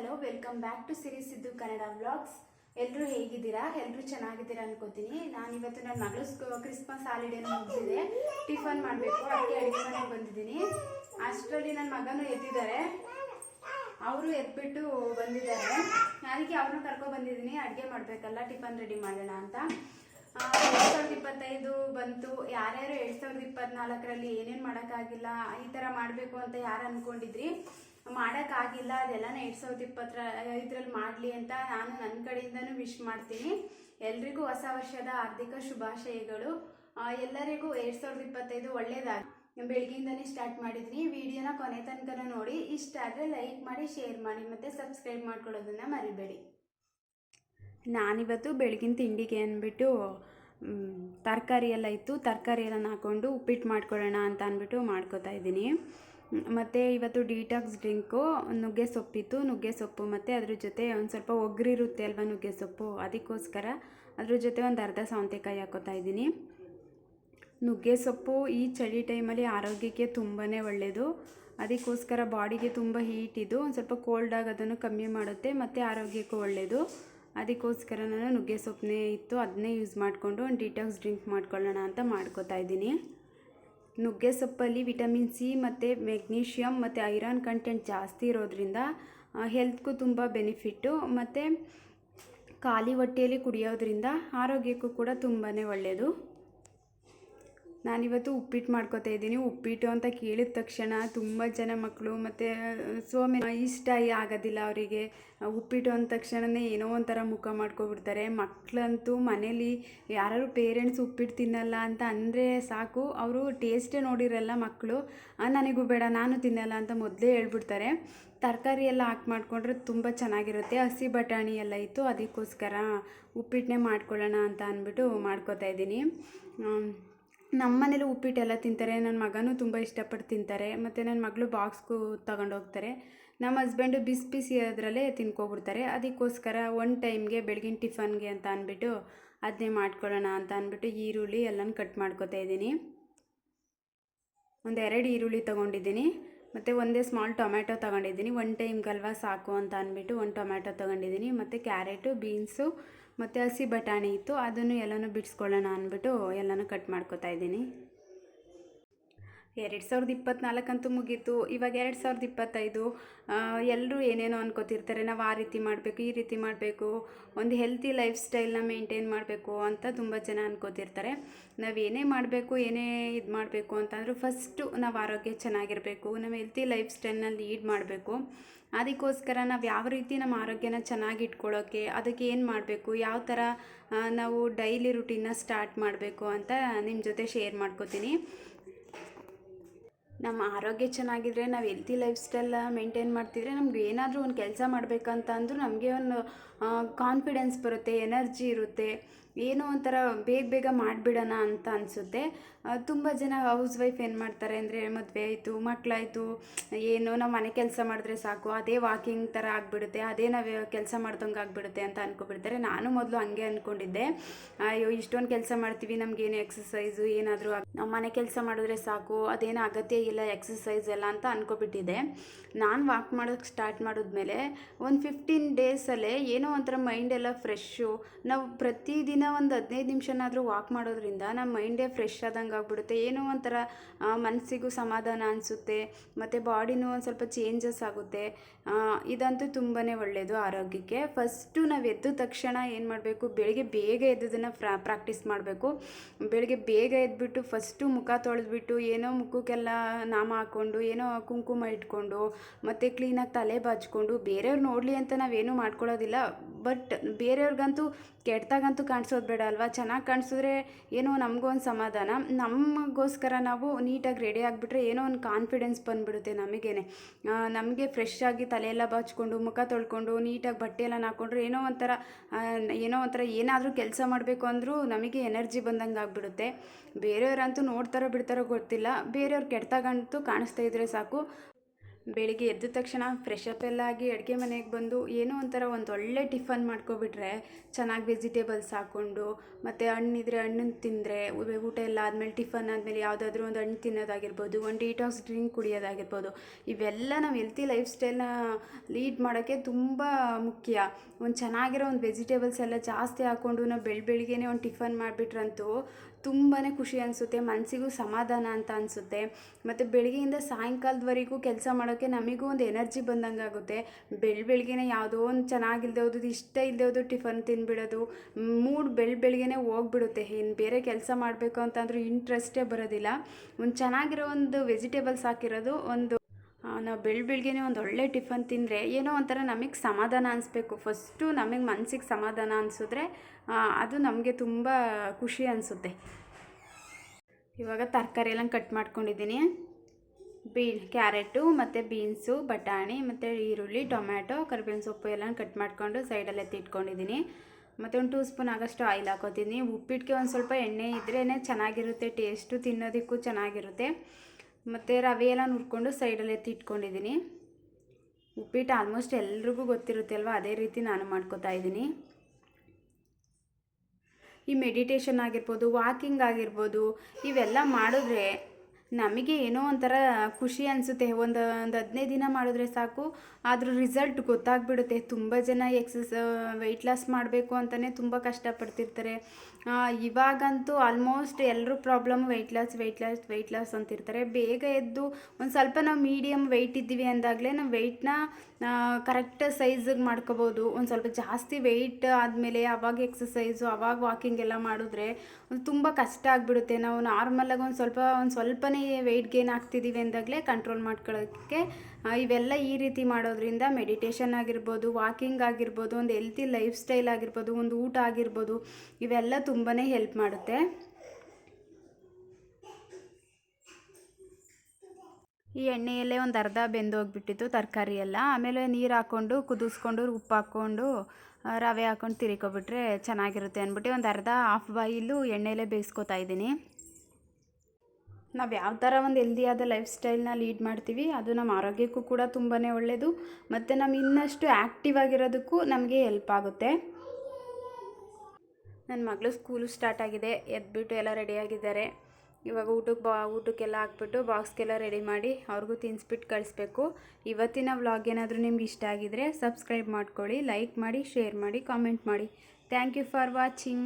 Hello, welcome back to Siri Siddu Kannada vlogs. ಎಲ್ಲರೂ ಹೇಗಿದ್ದೀರಾ? ಎಲ್ಲರೂ ಚೆನ್ನಾಗಿದ್ದೀರಾ ಅನ್ಕೋತೀನಿ. ನಾನು ಇವತ್ತು ನನ್ನ ಮಗಳು ಕ್ರಿಸ್ಮಸ್ ಹಾಲಿಡೇನ ಮುಗಿದಿದೆ. ಟಿಫನ್ ಮಾಡಬೇಕು. ಅದಕ್ಕೆ ಅಡುಗೆ ಮನೆಗೆ ಬಂದಿದ್ದೀನಿ. ಅಷ್ಟರಲ್ಲಿ ನನ್ನ ಮಗನೂ ಎದ್ದಿದ್ದಾರೆ. ಅವರು ಎದ್ಬಿಟ್ಟು ಬಂದಿದ್ದಾರೆ. ಅದಕ್ಕೆ ಅವ್ರನ್ನ ಕರ್ಕೊ ಬಂದಿದ್ದೀನಿ. ಅಡುಗೆ ಮಾಡಬೇಕಲ್ಲ, ಟಿಫನ್ ರೆಡಿ ಮಾಡೋಣ ಅಂತ. ಎರಡು ಸಾವಿರದ ಇಪ್ಪತ್ತೈದು ಬಂತು. ಯಾರ್ಯಾರು ಎರಡು ಸಾವಿರದ ಇಪ್ಪತ್ನಾಲ್ಕರಲ್ಲಿ ಏನೇನು ಮಾಡೋಕ್ಕಾಗಿಲ್ಲ, ಈ ಥರ ಮಾಡಬೇಕು ಅಂತ ಯಾರು ಅಂದ್ಕೊಂಡಿದ್ರಿ ಮಾಡೋಕ್ಕಾಗಿಲ್ಲ, ಅದೆಲ್ಲನ ಎರಡು ಸಾವಿರದ ಇಪ್ಪತ್ತರ ಇದರಲ್ಲಿ ಮಾಡಲಿ ಅಂತ ನಾನು ನನ್ನ ಕಡೆಯಿಂದನೂ ವಿಶ್ ಮಾಡ್ತೀನಿ. ಎಲ್ರಿಗೂ ಹೊಸ ವರ್ಷದ ಹಾರ್ದಿಕ ಶುಭಾಶಯಗಳು. ಎಲ್ಲರಿಗೂ ಎರಡು ಸಾವಿರದ ಇಪ್ಪತ್ತೈದು ಒಳ್ಳೆಯದಾಗ ಬೆಳಗ್ಗೆಯಿಂದನೇ ಸ್ಟಾರ್ಟ್ ಮಾಡಿದ್ದೀನಿ ವಿಡಿಯೋನ ಕೊನೆ ತನಕ ನೋಡಿ. ಇಷ್ಟ ಆದರೆ ಲೈಕ್ ಮಾಡಿ ಶೇರ್ ಮಾಡಿ, ಮತ್ತು ಸಬ್ಸ್ಕ್ರೈಬ್ ಮಾಡ್ಕೊಳ್ಳೋದನ್ನು ಮರಿಬೇಡಿ. ನಾನಿವತ್ತು ಬೆಳಗಿನ ತಿಂಡಿಗೆ ಅಂದ್ಬಿಟ್ಟು ತರಕಾರಿ ಎಲ್ಲ ಇತ್ತು. ತರಕಾರಿ ಎಲ್ಲ ಹಾಕ್ಕೊಂಡು ಉಪ್ಪಿಟ್ಟು ಮಾಡ್ಕೊಳ್ಳೋಣ ಅಂತ ಅಂದ್ಬಿಟ್ಟು ಮಾಡ್ಕೋತಾ ಇದ್ದೀನಿ. ಮತ್ತು ಇವತ್ತು ಡಿಟಾಕ್ಸ್ ಡ್ರಿಂಕು ನುಗ್ಗೆ ಸೊಪ್ಪಿತ್ತು. ನುಗ್ಗೆ ಸೊಪ್ಪು ಮತ್ತು ಅದ್ರ ಜೊತೆ ಒಂದು ಸ್ವಲ್ಪ ಒಗ್ರಿರುತ್ತೆ ಅಲ್ವಾ ನುಗ್ಗೆ ಸೊಪ್ಪು? ಅದಕ್ಕೋಸ್ಕರ ಅದ್ರ ಜೊತೆ ಒಂದು ಅರ್ಧ ಸೌಂತೆಕಾಯಿ ಹಾಕೋತಾ ಇದ್ದೀನಿ. ನುಗ್ಗೆ ಸೊಪ್ಪು ಈ ಚಳಿ ಟೈಮಲ್ಲಿ ಆರೋಗ್ಯಕ್ಕೆ ತುಂಬಾ ಒಳ್ಳೆಯದು ಅದಕ್ಕೋಸ್ಕರ ಬಾಡಿಗೆ ತುಂಬ ಹೀಟ್ ಇದು. ಒಂದು ಸ್ವಲ್ಪ ಕೋಲ್ಡ್ ಆಗೋದನ್ನು ಕಮ್ಮಿ ಮಾಡುತ್ತೆ, ಮತ್ತು ಆರೋಗ್ಯಕ್ಕೂ ಒಳ್ಳೆಯದು ಅದಕ್ಕೋಸ್ಕರ ನಾನು ನುಗ್ಗೆ ಸೊಪ್ಪನ್ನೇ ಇತ್ತು. ಅದನ್ನೇ ಯೂಸ್ ಮಾಡಿಕೊಂಡು ಒಂದು ಡಿಟಾಕ್ಸ್ ಡ್ರಿಂಕ್ ಮಾಡ್ಕೊಳ್ಳೋಣ ಅಂತ ಮಾಡ್ಕೋತಾ ಇದ್ದೀನಿ. ನುಗ್ಗೆ ಸೊಪ್ಪಲ್ಲಿ ವಿಟಮಿನ್ ಸಿ ಮತ್ತು ಮೆಗ್ನೀಷಿಯಮ್ ಮತ್ತು ಐರನ್ ಕಂಟೆಂಟ್ ಜಾಸ್ತಿ ಇರೋದ್ರಿಂದ ಹೆಲ್ತ್ಗೂ ತುಂಬ ಬೆನಿಫಿಟ್ಟು ಮತ್ತು, ಖಾಲಿ ಹೊಟ್ಟೆಯಲ್ಲಿ ಕುಡಿಯೋದ್ರಿಂದ ಆರೋಗ್ಯಕ್ಕೂ ಕೂಡ ತುಂಬಾ ಒಳ್ಳೆಯದು ನಾನಿವತ್ತು ಉಪ್ಪಿಟ್ಟು ಮಾಡ್ಕೋತಾ ಇದ್ದೀನಿ. ಉಪ್ಪಿಟ್ಟು ಅಂತ ಕೇಳಿದ ತಕ್ಷಣ ತುಂಬ ಜನ ಮಕ್ಕಳು ಮತ್ತು ಸೋಮೆ ಇಷ್ಟ ಆಗೋದಿಲ್ಲ ಅವರಿಗೆ. ಉಪ್ಪಿಟ್ಟು ಅಂದ ತಕ್ಷಣವೇ ಏನೋ ಒಂಥರ ಮುಖ ಮಾಡ್ಕೊಬಿಡ್ತಾರೆ. ಮಕ್ಕಳಂತೂ ಮನೇಲಿ ಯಾರು ಪೇರೆಂಟ್ಸ್ ಉಪ್ಪಿಟ್ಟು ತಿನ್ನಲ್ಲ ಅಂತ ಅಂದರೆ ಸಾಕು. ಅವರು ಟೇಸ್ಟೇ ನೋಡಿರಲ್ಲ ಮಕ್ಕಳು ನನಗೂ ಬೇಡ, ನಾನು ತಿನ್ನಲ್ಲ ಅಂತ ಮೊದಲೇ ಹೇಳ್ಬಿಡ್ತಾರೆ. ತರಕಾರಿ ಎಲ್ಲ ಹಾಕಿ ಮಾಡಿಕೊಂಡ್ರೆ ತುಂಬ ಚೆನ್ನಾಗಿರುತ್ತೆ. ಹಸಿ ಬಟಾಣಿ ಎಲ್ಲ ಇತ್ತು, ಅದಕ್ಕೋಸ್ಕರ ಉಪ್ಪಿಟ್ಟನ್ನೇ ಮಾಡ್ಕೊಳ್ಳೋಣ ಅಂತ ಅಂದ್ಬಿಟ್ಟು ಮಾಡ್ಕೋತಾ ಇದ್ದೀನಿ. ನಮ್ಮ ಮನೇಲಿ ಉಪ್ಪಿಟ್ಟೆಲ್ಲ ತಿಂತಾರೆ ನನ್ನ ಮಗನೂ ತುಂಬ ಇಷ್ಟಪಟ್ಟು ತಿಂತಾರೆ, ಮತ್ತು ನನ್ನ ಮಗಳು ಬಾಕ್ಸ್ಗೂ ತಗೊಂಡೋಗ್ತಾರೆ ನಮ್ಮ ಹಸ್ಬೆಂಡು ಬಿಸಿ ಬಿಸಿ ಅದರಲ್ಲೇ ತಿನ್ಕೊಬಿಡ್ತಾರೆ. ಅದಕ್ಕೋಸ್ಕರ ಒನ್ ಟೈಮ್ಗೆ ಬೆಳಗಿನ ಟಿಫನ್ಗೆ ಅಂತ ಅಂದ್ಬಿಟ್ಟು ಅದನ್ನೇ ಮಾಡ್ಕೊಳ್ಳೋಣ ಅಂತ ಅಂದ್ಬಿಟ್ಟು ಈರುಳ್ಳಿ ಎಲ್ಲನೂ ಕಟ್ ಮಾಡ್ಕೊತಾ ಇದ್ದೀನಿ. ಒಂದು ಎರಡು ಈರುಳ್ಳಿ ತೊಗೊಂಡಿದ್ದೀನಿ, ಮತ್ತು ಒಂದೇ ಸ್ಮಾಲ್ ಟೊಮ್ಯಾಟೊ ತೊಗೊಂಡಿದ್ದೀನಿ. ಒನ್ ಟೈಮ್ಗಲ್ವಾ ಸಾಕು ಅಂತ ಅಂದ್ಬಿಟ್ಟು ಒಂದು ಟೊಮ್ಯಾಟೊ ತೊಗೊಂಡಿದ್ದೀನಿ, ಮತ್ತು ಕ್ಯಾರೆಟು, ಬೀನ್ಸು ಮತ್ತು ಹಸಿ ಬಟಾಣಿ ಇತ್ತು ಅದನ್ನು ಎಲ್ಲನೂ ಬಿಡಿಸ್ಕೊಳ್ಳೋಣ ಅಂದ್ಬಿಟ್ಟು ಎಲ್ಲನೂ ಕಟ್ ಮಾಡ್ಕೊತಾ ಇದ್ದೀನಿ. ಎರಡು ಸಾವಿರದ ಇಪ್ಪತ್ನಾಲ್ಕಂತೂ ಮುಗೀತು. ಇವಾಗ ಎರಡು ಸಾವಿರದ ಇಪ್ಪತ್ತೈದು ಎಲ್ಲರೂ ಏನೇನೋ ಅನ್ಕೋತಿರ್ತಾರೆ, ನಾವು ಆ ರೀತಿ ಮಾಡಬೇಕು, ಈ ರೀತಿ ಮಾಡಬೇಕು, ಒಂದು ಹೆಲ್ತಿ ಲೈಫ್ ಸ್ಟೈಲ್ನ ಮೇಂಟೈನ್ ಮಾಡಬೇಕು ಅಂತ ತುಂಬ ಜನ ಅನ್ಕೋತಿರ್ತಾರೆ. ನಾವು ಏನೇ ಮಾಡಬೇಕು, ಏನೇ ಇದು ಮಾಡಬೇಕು ಅಂತಂದರೂ ಫಸ್ಟು ನಾವು ಆರೋಗ್ಯ ಚೆನ್ನಾಗಿರಬೇಕು ನಮ್ಮ ಹೆಲ್ತಿ ಲೈಫ್ ಸ್ಟೈಲ್ನ ಲೀಡ್ ಮಾಡಬೇಕು. ಅದಕ್ಕೋಸ್ಕರ ನಾವು ಯಾವ ರೀತಿ ನಮ್ಮ ಆರೋಗ್ಯನ ಚೆನ್ನಾಗಿ ಇಟ್ಕೊಳ್ಳೋಕ್ಕೆ ಅದಕ್ಕೆ ಏನು ಮಾಡಬೇಕು, ಯಾವ ಥರ ನಾವು ಡೈಲಿ ರುಟೀನ್ನ ಸ್ಟಾರ್ಟ್ ಮಾಡಬೇಕು ಅಂತ ನಿಮ್ಮ ಜೊತೆ ಶೇರ್ ಮಾಡ್ಕೋತೀನಿ. ನಮ್ಮ ಆರೋಗ್ಯ ಚೆನ್ನಾಗಿದ್ರೆ ನಾವು ಹೆಲ್ತಿ ಲೈಫ್ ಸ್ಟೈಲ್ ಮೇಂಟೈನ್ ಮಾಡ್ತಿದ್ರೆ ನಮ್ಗೆ ಏನಾದರೂ ಒಂದು ಕೆಲಸ ಮಾಡಬೇಕಂತ ಅಂದರೂ ನಮಗೆ ಒಂದು ಕಾನ್ಫಿಡೆನ್ಸ್ ಬರುತ್ತೆ ಎನರ್ಜಿ ಇರುತ್ತೆ. ಏನೋ ಒಂಥರ ಬೇಗ ಬೇಗ ಮಾಡಿಬಿಡೋಣ ಅಂತ ಅನಿಸುತ್ತೆ. ತುಂಬ ಜನ ಹೌಸ್ ವೈಫ್ ಏನು ಮಾಡ್ತಾರೆ ಅಂದರೆ, ಮದುವೆ ಆಯಿತು ಮಕ್ಕಳಾಯಿತು ಏನು ನಾವು ಮನೆ ಕೆಲಸ ಮಾಡಿದ್ರೆ ಸಾಕು, ಅದೇ ವಾಕಿಂಗ್ ಥರ ಆಗಿಬಿಡುತ್ತೆ, ಅದೇ ನಾವು ಕೆಲಸ ಮಾಡ್ದಂಗೆ ಆಗಿಬಿಡುತ್ತೆ ಅಂತ ಅಂದ್ಕೊಬಿಡ್ತಾರೆ ನಾನು ಮೊದಲು ಹಂಗೆ ಅಂದ್ಕೊಂಡಿದ್ದೆ ಅಯ್ಯೋ, ಇಷ್ಟೊಂದು ಕೆಲಸ ಮಾಡ್ತೀವಿ ನಮಗೇನು ಎಕ್ಸಸೈಸು ಏನಾದರೂ ನಾವು ಮನೆ ಕೆಲಸ ಮಾಡಿದ್ರೆ ಸಾಕು, ಅದೇನು ಅಗತ್ಯ ಇಲ್ಲ ಎಕ್ಸಸೈಸ್ ಎಲ್ಲ ಅಂತ ಅಂದ್ಕೊಬಿಟ್ಟಿದ್ದೆ ನಾನು ವಾಕ್ ಮಾಡೋಕ್ಕೆ ಸ್ಟಾರ್ಟ್ ಮಾಡಿದ್ಮೇಲೆ ಒಂದು ಫಿಫ್ಟೀನ್ ಡೇಸಲ್ಲೇ ಏನೋ ಒಂಥರ ಮೈಂಡ್ ಎಲ್ಲ ಫ್ರೆಶ್ಶು ನಾವು ಪ್ರತಿದಿನ ಒಂದು ಹದಿನೈದು ನಿಮಿಷನಾದರೂ ವಾಕ್ ಮಾಡೋದ್ರಿಂದ ನಮ್ಮ ಮೈಂಡೇ ಫ್ರೆಶ್ ಆದಂಗೆ ಆಗ್ಬಿಡುತ್ತೆ. ಏನೋ ಒಂಥರ ಮನಸ್ಸಿಗೂ ಸಮಾಧಾನ ಅನಿಸುತ್ತೆ, ಮತ್ತು ಬಾಡಿನೂ ಒಂದು ಸ್ವಲ್ಪ ಚೇಂಜಸ್ ಆಗುತ್ತೆ. ಇದಂತೂ ತುಂಬಾ ಒಳ್ಳೆಯದು ಆರೋಗ್ಯಕ್ಕೆ. ಫಸ್ಟು ನಾವು ಎದ್ದ ತಕ್ಷಣ ಏನು ಮಾಡಬೇಕು, ಬೆಳಿಗ್ಗೆ ಬೇಗ ಎದ್ದದನ್ನು ಫ್ರಾ ಪ್ರಾಕ್ಟೀಸ್ ಮಾಡಬೇಕು. ಬೆಳಿಗ್ಗೆ ಬೇಗ ಎದ್ಬಿಟ್ಟು ಫಸ್ಟು ಮುಖ ತೊಳೆದ್ಬಿಟ್ಟು ಏನೋ ಮುಖಕ್ಕೆಲ್ಲ ನಾಮ ಹಾಕ್ಕೊಂಡು ಏನೋ ಕುಂಕುಮ ಇಟ್ಕೊಂಡು, ಮತ್ತು ಕ್ಲೀನಾಗಿ ತಲೆ ಬಾಚ್ಕೊಂಡು, ಬೇರೆಯವ್ರು ನೋಡಲಿ ಅಂತ ನಾವೇನೂ ಮಾಡ್ಕೊಳ್ಳೋದಿಲ್ಲ. ಬಟ್ ಬೇರೆಯವ್ರಿಗಂತೂ ಕೆಟ್ಟದಾಗಂತೂ ಕಾಣಿಸೋದು ಬೇಡ ಅಲ್ವಾ? ಚೆನ್ನಾಗಿ ಕಾಣಿಸಿದ್ರೆ ಏನೋ ನಮಗೂ ಒಂದು ಸಮಾಧಾನ. ನಮಗೋಸ್ಕರ ನಾವು ನೀಟಾಗಿ ರೆಡಿ ಆಗಿಬಿಟ್ರೆ ಏನೋ ಒಂದು ಕಾನ್ಫಿಡೆನ್ಸ್ ಬಂದುಬಿಡುತ್ತೆ ನಮಗೇನೆ. ನಮಗೆ ಫ್ರೆಶ್ ಆಗಿ ತಲೆಯೆಲ್ಲ ಬಾಚ್ಕೊಂಡು, ಮುಖ ತೊಳ್ಕೊಂಡು, ನೀಟಾಗಿ ಬಟ್ಟೆ ಎಲ್ಲ ಹಾಕ್ಕೊಂಡ್ರೆ ಏನೋ ಒಂಥರ ಏನೋ ಒಂಥರ ಏನಾದರೂ ಕೆಲಸ ಮಾಡಬೇಕು ಅಂದರೂ ನಮಗೆ ಎನರ್ಜಿ ಬಂದಂಗೆ ಆಗಿಬಿಡುತ್ತೆ. ಬೇರೆಯವರಂತೂ ನೋಡ್ತಾರೋ ಬಿಡ್ತಾರೋ ಗೊತ್ತಿಲ್ಲ. ಬೇರೆಯವ್ರು ಕೆಟ್ಟದಾಗಂತೂ ಕಾಣಿಸ್ತಾ ಇದ್ರೆ ಸಾಕು. ಬೆಳಿಗ್ಗೆ ಎದ್ದ ತಕ್ಷಣ ಫ್ರೆಶ್ ಅಪ್ ಎಲ್ಲ ಆಗಿ ಅಡುಗೆ ಮನೆಗೆ ಬಂದು ಏನೋ ಒಂಥರ ಒಂದು ಒಳ್ಳೆ ಟಿಫನ್ ಮಾಡ್ಕೊಬಿಟ್ರೆ ಚೆನ್ನಾಗಿ ವೆಜಿಟೇಬಲ್ಸ್ ಹಾಕ್ಕೊಂಡು ಮತ್ತು ಹಣ್ಣಿದ್ರೆ ಹಣ್ಣನ್ನು ತಿಂದರೆ ಊಟ ಎಲ್ಲ ಆದಮೇಲೆ ಟಿಫನ್ ಆದಮೇಲೆ ಯಾವುದಾದ್ರೂ ಒಂದು ಹಣ್ಣು ತಿನ್ನೋದಾಗಿರ್ಬೋದು, ಒಂದು ಡೀಟಾಕ್ಸ್ ಡ್ರಿಂಕ್ ಕುಡಿಯೋದಾಗಿರ್ಬೋದು, ಇವೆಲ್ಲ ನಾವು ಹೆಲ್ತಿ ಲೈಫ್ ಸ್ಟೈಲ್ನ ಲೀಡ್ ಮಾಡೋಕ್ಕೆ ತುಂಬ ಮುಖ್ಯ. ಒಂದು ಚೆನ್ನಾಗಿರೋ ಒಂದು ವೆಜಿಟೇಬಲ್ಸ್ ಎಲ್ಲ ಜಾಸ್ತಿ ಹಾಕ್ಕೊಂಡು ನಾವು ಬೆಳ್, ಬೆಳಿಗ್ಗೆನೇ ಒಂದು ಟಿಫನ್ ಮಾಡಿಬಿಟ್ರಂತೂ ತುಂಬಾ ಖುಷಿ ಅನಿಸುತ್ತೆ ಮನಸ್ಸಿಗೂ ಸಮಾಧಾನ ಅಂತ ಅನಿಸುತ್ತೆ. ಮತ್ತು ಬೆಳಗ್ಗೆಯಿಂದ ಸಾಯಂಕಾಲದವರೆಗೂ ಕೆಲಸ ಮಾಡೋಕ್ಕೆ ನಮಗೂ ಒಂದು ಎನರ್ಜಿ ಬಂದಂಗೆ ಆಗುತ್ತೆ. ಬೆಳ ಬೆಳಗ್ಗೆನೇ ಯಾವುದೋ ಒಂದು ಚೆನ್ನಾಗಿಲ್ದೆ ಹೋದದ್ದು, ಇಷ್ಟ ಇಲ್ಲದೆ ಹೋದ್ರು ಟಿಫನ್ ತಿನ್ಬಿಡೋದು, ಮೂಡ್ ಬೆಳ ಬೆಳಗ್ಗೆನೆ ಹೋಗ್ಬಿಡುತ್ತೆ. ಇನ್ನು ಬೇರೆ ಕೆಲಸ ಮಾಡಬೇಕು ಅಂತಂದ್ರೂ ಇಂಟ್ರೆಸ್ಟೇ ಬರೋದಿಲ್ಲ. ಒಂದು ಚೆನ್ನಾಗಿರೋ ಒಂದು ವೆಜಿಟೇಬಲ್ಸ್ ಹಾಕಿರೋದು ಒಂದು ನಾವು ಬೆಳ್ ಬೆಳಗ್ಗೆನೆ ಒಂದು ಒಳ್ಳೆ ಟಿಫನ್ ತಿಂದರೆ ಏನೋ ಒಂಥರ ನಮಗೆ ಸಮಾಧಾನ ಅನಿಸ್ಬೇಕು. ಫಸ್ಟು ನಮಗೆ ಮನಸ್ಸಿಗೆ ಸಮಾಧಾನ ಅನಿಸಿದ್ರೆ ಅದು ನಮಗೆ ತುಂಬ ಖುಷಿ ಅನಿಸುತ್ತೆ. ಇವಾಗ ತರಕಾರಿ ಎಲ್ಲ ಕಟ್ ಮಾಡ್ಕೊಂಡಿದ್ದೀನಿ. ಬೀ ಕ್ಯಾರೆಟು, ಮತ್ತು ಬೀನ್ಸು, ಬಟಾಣಿ, ಮತ್ತು ಈರುಳ್ಳಿ, ಟೊಮ್ಯಾಟೊ, ಕರಿಬೇವಿನ ಸೊಪ್ಪು ಎಲ್ಲ ಕಟ್ ಮಾಡಿಕೊಂಡು ಸೈಡಲ್ಲಿ ಎತ್ತಿಟ್ಕೊಂಡಿದ್ದೀನಿ ಮತ್ತು ಒಂದು ಟೂ ಸ್ಪೂನ್ ಆಗೋಷ್ಟು ಆಯಿಲ್ ಹಾಕೋತೀನಿ. ಉಪ್ಪಿಟ್ಟಿಗೆ ಒಂದು ಸ್ವಲ್ಪ ಎಣ್ಣೆ ಇದ್ರೇ ಚೆನ್ನಾಗಿರುತ್ತೆ, ಟೇಸ್ಟು ತಿನ್ನೋದಕ್ಕೂ ಚೆನ್ನಾಗಿರುತ್ತೆ. ಮತ್ತು ರವೆ ಎಲ್ಲ ನುರ್ಕೊಂಡು ಸೈಡಲ್ಲಿ ಎತ್ತಿ ಇಟ್ಕೊಂಡಿದ್ದೀನಿ. ಉಪ್ಪಿಟ್ಟು ಆಲ್ಮೋಸ್ಟ್ ಎಲ್ರಿಗೂ ಗೊತ್ತಿರುತ್ತೆ ಅಲ್ವಾ? ಅದೇ ರೀತಿ ನಾನು ಮಾಡ್ಕೋತಾ ಇದ್ದೀನಿ. ಈ ಮೆಡಿಟೇಷನ್ ಆಗಿರ್ಬೋದು ವಾಕಿಂಗ್ ಆಗಿರ್ಬೋದು, ಇವೆಲ್ಲ ಮಾಡಿದ್ರೆ ನಮಗೆ ಏನೋ ಒಂಥರ ಖುಷಿ ಅನಿಸುತ್ತೆ. ಒಂದು ಒಂದು ಹದಿನೈದು ದಿನ ಮಾಡಿದ್ರೆ ಸಾಕು. ಅದ್ರ ರಿಸಲ್ಟ್ ಗೊತ್ತಾಗ್ಬಿಡುತ್ತೆ. ತುಂಬ ಜನ ಎಕ್ಸಸ್ ವೆಯ್ಟ್ ಲಾಸ್ ಮಾಡಬೇಕು ಅಂತಲೇ ತುಂಬ ಕಷ್ಟಪಡ್ತಿರ್ತಾರೆ. ಇವಾಗಂತೂ ಆಲ್ಮೋಸ್ಟ್ ಎಲ್ಲರೂ problem weight loss weight loss weight loss ಅಂತಿರ್ತಾರೆ. ಬೇಗ ಎದ್ದು ಒಂದು ಸ್ವಲ್ಪ ನಾವು ಮೀಡಿಯಮ್ ವೆಯ್ಟ್ ಇದ್ದೀವಿ ಅಂದಾಗಲೇ ನಾವು ವೆಯ್ಟ್ನ ಕರೆಕ್ಟ್ ಸೈಜಿಗೆ ಮಾಡ್ಕೋಬೋದು. ಒಂದು ಸ್ವಲ್ಪ ಜಾಸ್ತಿ ವೆಯ್ಟ್ ಆದಮೇಲೆ ಅವಾಗ ಎಕ್ಸಸೈಸು ಅವಾಗ ವಾಕಿಂಗ್ ಎಲ್ಲ ಮಾಡಿದ್ರೆ ತುಂಬ ಕಷ್ಟ ಆಗಿಬಿಡುತ್ತೆ. ನಾವು ನಾರ್ಮಲಾಗಿ ಒಂದು ಸ್ವಲ್ಪ, ಒಂದು ಸ್ವಲ್ಪನೇ ವೆಯ್ಟ್ ಗೇನ್ ಆಗ್ತಿದ್ದೀವಿ ಅಂದಾಗಲೇ ಕಂಟ್ರೋಲ್ ಮಾಡ್ಕೊಳ್ಳೋಕ್ಕೆ ಇವೆಲ್ಲ ಈ ರೀತಿ ಮಾಡೋದ್ರಿಂದ ಮೆಡಿಟೇಷನ್ ಆಗಿರ್ಬೋದು ವಾಕಿಂಗ್ ಆಗಿರ್ಬೋದು, ಒಂದು ಹೆಲ್ತಿ ಲೈಫ್ ಸ್ಟೈಲ್ ಆಗಿರ್ಬೋದು, ಒಂದು ಊಟ ಆಗಿರ್ಬೋದು, ಇವೆಲ್ಲ ತುಂಬಾ ಹೆಲ್ಪ್ ಮಾಡುತ್ತೆ. ಈ ಎಣ್ಣೆಯಲ್ಲೇ ಒಂದು ಅರ್ಧ ಬೆಂದೋಗ್ಬಿಟ್ಟಿತ್ತು ತರಕಾರಿ ಎಲ್ಲ. ಆಮೇಲೆ ನೀರು ಹಾಕ್ಕೊಂಡು ಕುದಿಸ್ಕೊಂಡು, ಉಪ್ಪು ಹಾಕ್ಕೊಂಡು ರವೆ ಹಾಕ್ಕೊಂಡು ತಿರ್ಕೊಬಿಟ್ರೆ ಚೆನ್ನಾಗಿರುತ್ತೆ ಅಂದ್ಬಿಟ್ಟು ಒಂದು ಅರ್ಧ ಹಾಫ್ ಬಾಯಿಲು ಎಣ್ಣೆಯಲ್ಲೇ ಬೇಯಿಸ್ಕೊತಾ ಇದ್ದೀನಿ. ನಾವು ಯಾವ ಥರ ಒಂದು ಹೆಲ್ದಿಯಾದ ಲೈಫ್ ಸ್ಟೈಲ್ನ ಲೀಡ್ ಮಾಡ್ತೀವಿ, ಅದು ನಮ್ಮ ಆರೋಗ್ಯಕ್ಕೂ ಕೂಡ ತುಂಬಾ ಒಳ್ಳೆಯದು ಮತ್ತು ನಮ್ಮ ಇನ್ನಷ್ಟು ಆ್ಯಕ್ಟಿವ್ ಆಗಿರೋದಕ್ಕೂ ನಮಗೆ ಹೆಲ್ಪ್ ಆಗುತ್ತೆ. ನನ್ನ ಮಗಳು ಸ್ಕೂಲು ಸ್ಟಾರ್ಟ್ ಆಗಿದೆ, ಎದ್ಬಿಟ್ಟು ಎಲ್ಲ ರೆಡಿಯಾಗಿದ್ದಾರೆ ಇವಾಗ ಊಟಕ್ಕೆ ಬಾ, ಊಟಕ್ಕೆಲ್ಲ ಹಾಕ್ಬಿಟ್ಟು ಬಾಕ್ಸ್ಗೆಲ್ಲ ರೆಡಿ ಮಾಡಿ ಅವ್ರಿಗೂ ತಿನ್ಸ್ಬಿಟ್ಟು ಕಳಿಸ್ಬೇಕು. ಇವತ್ತಿನ ವ್ಲಾಗ್ ಏನಾದರೂ ನಿಮ್ಗೆ ಇಷ್ಟ ಆಗಿದರೆ ಸಬ್ಸ್ಕ್ರೈಬ್ ಮಾಡ್ಕೊಳ್ಳಿ ಲೈಕ್ ಮಾಡಿ ಶೇರ್ ಮಾಡಿ ಕಾಮೆಂಟ್ ಮಾಡಿ. Thank you for watching